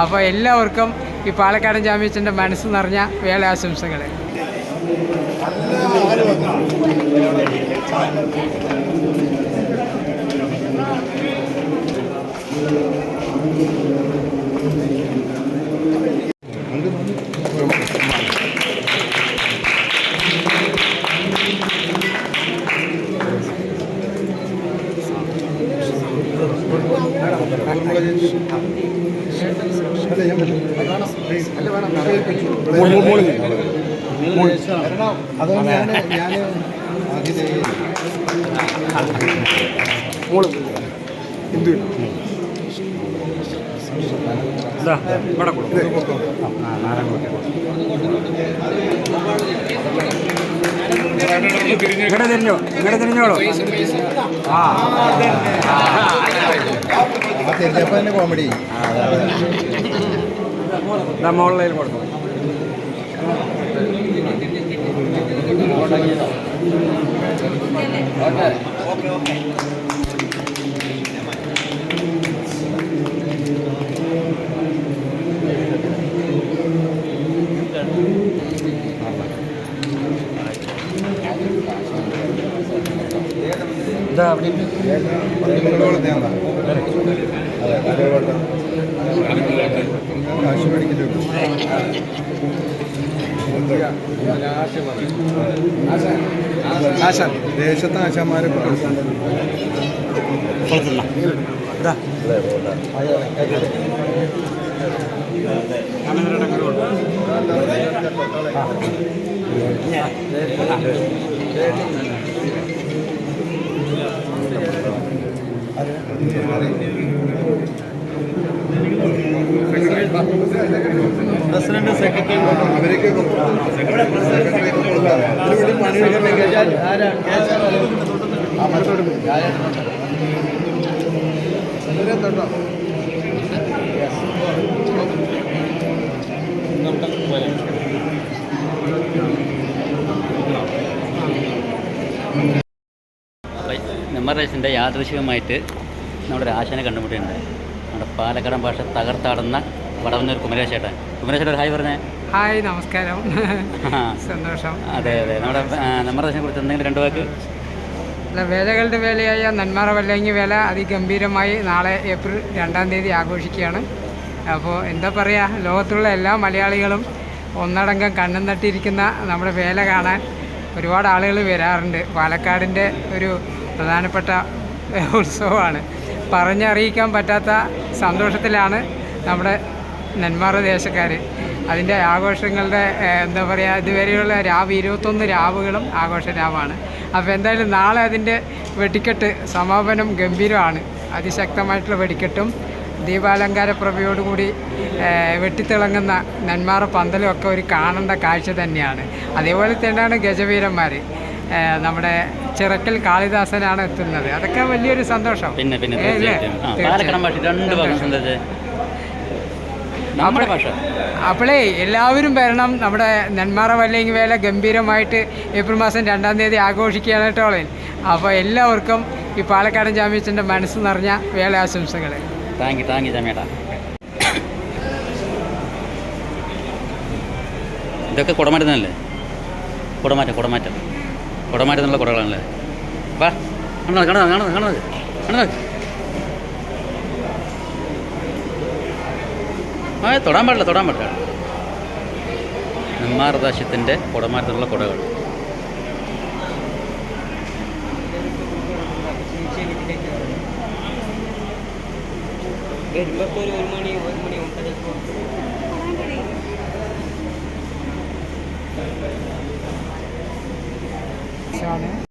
അപ്പോൾ എല്ലാവർക്കും ഈ പാലക്കാടൻ ജാമ്യച്ചന്റെ മനസ്സ് നിറഞ്ഞ വേല ആശംസകൾ Thank ഞാൻ അതിൽ ഹിന്ദു ഇങ്ങടെ തിരിഞ്ഞോ? ഇങ്ങടെ തിരിഞ്ഞോളൂ. ആ. കോമഡി ഇതാ മുകളിൽ കൊടുത്തു ഇതാ അവിടെ ആശാൻ ദേശത്തെ ആശാന്മാരെ ഇതാ പ്രസിഡന്റ് സെക്രട്ടറി അവരൊക്കെ യാദൃശികമായിട്ട് നമ്മുടെ ഒരു ആശാനെ കണ്ടുമുട്ടിയിട്ടുണ്ട്. നമ്മുടെ പാലക്കാടൻ ഭാഷ തകർത്താടുന്ന വടവന്നൂർ കുമരേശേട്ടൻ കുമരേശേട്ടൻ ഹായ് പറഞ്ഞേ. ഹായ് നമസ്കാരം. സന്തോഷം. അതെ അതെ. നമ്മുടെ നമ്മുടെ കുറിച്ച് എന്തെങ്കിലും രണ്ടു വാക്ക്? അല്ല വേലകളുടെ വേലയായ നന്മാറ വല്ലങ്ങി വേല അതിഗംഭീരമായി നാളെ ഏപ്രിൽ രണ്ടാം തീയതി ആഘോഷിക്കുകയാണ്. അപ്പോൾ എന്താ പറയുക ലോകത്തുള്ള എല്ലാ മലയാളികളും ഒന്നടങ്കം കണ്ണും തട്ടിയിരിക്കുന്ന നമ്മുടെ വേല കാണാൻ ഒരുപാട് ആളുകൾ വരാറുണ്ട്. പാലക്കാടിന്റെ ഒരു പ്രധാനപ്പെട്ട ഉത്സവമാണ്. പറഞ്ഞറിയിക്കാൻ പറ്റാത്ത സന്തോഷത്തിലാണ് നമ്മുടെ നെന്മാറ ദേശക്കാർ അതിന്റെ ആഘോഷങ്ങളുടെ എന്താ പറയുക ഇതുവരെയുള്ള രാവ് ഇരുപത്തൊന്ന് രാവുകളും ആഘോഷ രാവാണ്. അപ്പോൾ എന്തായാലും നാളെ അതിന്റെ വെടിക്കെട്ട് സമാപനം ഗംഭീരമാണ്. അതിശക്തമായിട്ടുള്ള വെടിക്കെട്ടും ദീപാലങ്കാര പ്രഭയോടുകൂടി വെട്ടിത്തിളങ്ങുന്ന നെന്മാറ പന്തലും ഒക്കെ ഒരു കാണേണ്ട കാഴ്ച തന്നെയാണ്. അതേപോലെ തന്നെയാണ് ഗജവീരന്മാർ നമ്മുടെ ചിറക്കൽ കാളിദാസനാണ് എത്തുന്നത്. അതൊക്കെ വലിയൊരു സന്തോഷം. പിന്നെ പിന്നെ രണ്ട് അപ്പോളേ എല്ലാവരും വരണം. നമ്മുടെ നെന്മാറ വല്ലങ്ങി വേല ഗംഭീരമായിട്ട് ഏപ്രിൽ മാസം രണ്ടാം തീയതി ആഘോഷിക്കുകയാണ് കേട്ടോളേ അപ്പോൾ എല്ലാവർക്കും ഈ പാലക്കാടൻ ജാമ്യച്ചന്റെ മനസ്സ് നിറഞ്ഞ വേല ആശംസകൾ താങ്ക് യു താങ്ക് യു ചാമ്യേട്ടാ ഇതൊക്കെ കുടമാറ്റുന്നല്ലേ കുടമാറ്റം കുടമാറ്റം. കുടമാറ്റുന്നുള്ള കുടകളാണല്ലേ? വാ കാണുന്നത് കാണുന്നത് കാണുന്നത് കാണുന്നത്. ആ തൊടാൻ പാടില്ല തൊടാൻ പാടില്ല. നെമ്മാർദാശ്യത്തിന്റെ കുടമാറ്റത്തിലുള്ള കുടകൾ. ആണ്